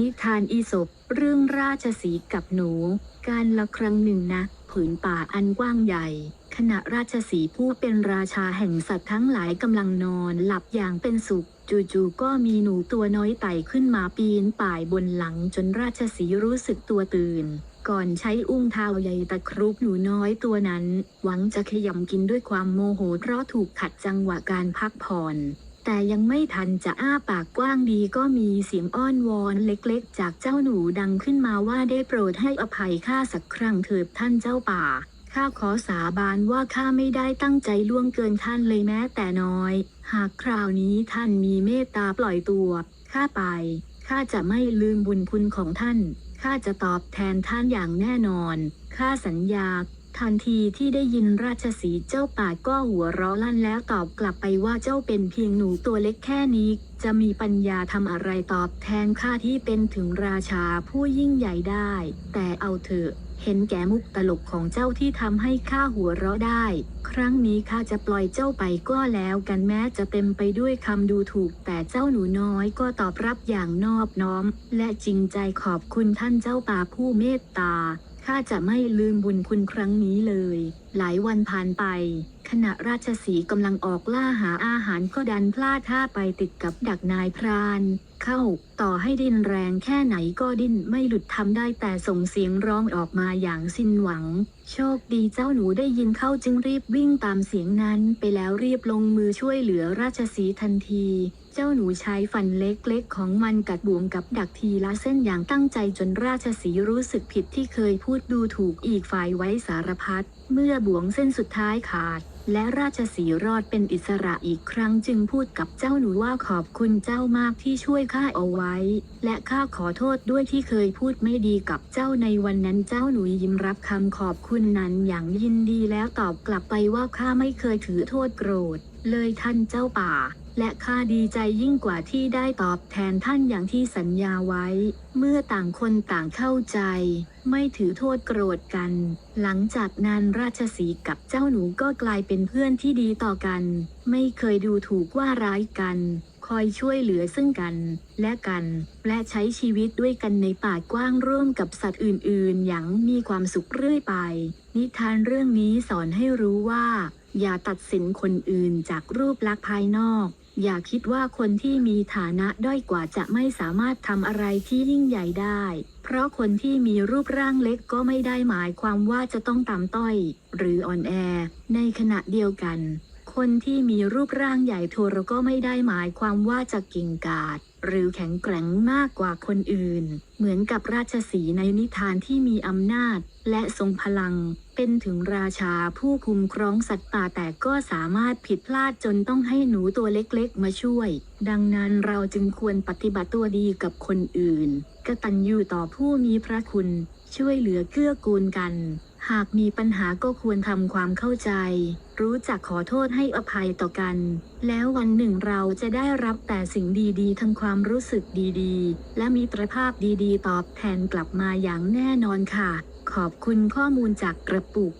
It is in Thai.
นิทานอีสปเรื่องราชสีกับหนู การละครั้งหนึ่งนะ ผืนป่าอันกว้างใหญ่ ขณะราชสีผู้เป็นราชาแห่งสัตว์ทั้งหลายกำลังนอนหลับอย่างเป็นสุข จู่ๆก็มีหนูตัวน้อยไต่ขึ้นมาปีนป่ายบนหลังจนราชสีรู้สึกตัวตื่น ก่อนใช้อุ้งเท้าใหญ่ตะครุบหนูน้อยตัวนั้น หวังจะขยำกินด้วยความโมโหเพราะถูกขัดจังหวะการพักผ่อน แต่ยังไม่ทันจะอ้าปากกว้างดีก็มีเสียงอ้อนวอนเล็กๆ จากเจ้าหนูดังขึ้นมาว่าได้โปรดให้อภัยข้าสักครั้งเถิดท่านเจ้าป่า ข้าขอสาบานว่าข้าไม่ได้ตั้งใจล่วงเกินท่านเลยแม้แต่น้อย หากคราวนี้ท่านมีเมตตาปล่อยตัวข้าไป ข้าจะไม่ลืมบุญคุณของท่าน ข้าจะตอบแทนท่านอย่างแน่นอน ข้าสัญญา ทันทีที่ได้ยินราชสีเจ้าป่าก็หัวเราะลั่นแล้วตอบกลับไปว่าเจ้าเป็นเพียงหนูตัวเล็กแค่นี้ จะมีปัญญาทำอะไรตอบแทนข้าที่เป็นถึงราชาผู้ยิ่งใหญ่ได้ แต่เอาเถอะ เห็นแก่มุกตลกของเจ้าที่ทำให้ข้าหัวเราะได้ ครั้งนี้ข้าจะปล่อยเจ้าไปก็แล้วกันแม้จะเต็มไปด้วยคำดูถูก แต่เจ้าหนูน้อยก็ตอบรับอย่างนอบน้อม และจริงใจขอบคุณท่านเจ้าป่าผู้เมตตา ข้าจะไม่ลืมบุญคุณครั้งนี้เลย หลายวันผ่านไป ขณะราชสีกำลังออกล่าหาอาหารก็ดันพลาดท่าไปติดกับดักนายพราน เข้า ต่อให้ดิ้นแรงแค่ไหนก็ดิ้นไม่หลุดทำได้แต่ส่งเสียงร้องออกมาอย่างสิ้นหวัง โชคดีเจ้าหนูได้ยินเข้าจึงรีบวิ่งตามเสียงนั้นไปแล้วรีบลงมือช่วยเหลือราชสีทันที เจ้าหนูใช้ฟันเล็กๆ ของมันกัดบ่วงกับดักทีละเส้นอย่างตั้งใจจนราชสีรู้สึกผิดที่เคยพูดดูถูกอีกฝ่ายไว้สารพัดเมื่อบ่วงเส้นสุดท้ายขาดและราชสีรอดเป็นอิสระอีกครั้งจึงพูดกับเจ้าหนูว่าขอบคุณเจ้ามากที่ช่วยข้าเอาไว้ และข้าขอโทษด้วยที่เคยพูดไม่ดีกับเจ้าในวันนั้นเจ้าหนูยิ้มรับคำขอบคุณนั้นอย่างยินดีแล้วตอบกลับไปว่าข้าไม่เคยถือโทษโกรธ เลยท่านเจ้าป่าและข้าดีใจยิ่งกว่าที่ได้ตอบแทนท่านอย่างที่สัญญาไว้ เมื่อต่างคนต่างเข้าใจ ไม่ถือโทษโกรธกัน หลังจากนั้นราชสีกับเจ้าหนูก็กลายเป็นเพื่อนที่ดีต่อกัน ไม่เคยดูถูกว่าร้ายกัน คอยช่วยเหลือซึ่งกัน และกัน และใช้ชีวิตด้วยกันในป่ากว้างร่วมกับสัตว์อื่น ๆ อย่างมีความสุขเรื่อยไป นิทานเรื่องนี้สอนให้รู้ว่าอย่าตัดสินคนอื่นจากรูปลักษณ์ภายนอก อย่าคิดว่าคนที่มีฐานะด้อยกว่าจะไม่สามารถทำอะไรที่ยิ่งใหญ่ได้ เพราะคนที่มีรูปร่างเล็กก็ไม่ได้หมายความว่าจะต้องต่ำต้อย หรืออ่อนแอ ในขณะเดียวกัน คนที่มีรูปร่างใหญ่โทรก็ไม่ได้หมายความว่าจะเก่งกาจหรือแข็งแกร่งมากกว่าคนอื่น เหมือนกับราชสีในนิทานที่มีอำนาจ และทรงพลัง เป็นถึงราชาผู้คุมครองสัตว์ป่าแต่ก็สามารถผิดพลาดจนต้องให้หนูตัวเล็กๆ มาช่วย ดังนั้นเราจึงควรปฏิบัติตัวดีกับคนอื่น กตัญญูต่อผู้มีพระคุณ ช่วยเหลือเกื้อกูลกัน หากมีปัญหาก็ควรทำความเข้าใจ รู้จักขอโทษให้อภัยต่อกัน แล้ววันหนึ่งเราจะได้รับแต่สิ่งดีๆ ทั้งความรู้สึกดีๆ และมีตรภาพดีๆ ตอบแทนกลับมาอย่างแน่นอนค่ะ ขอบคุณข้อมูลจากกระปุก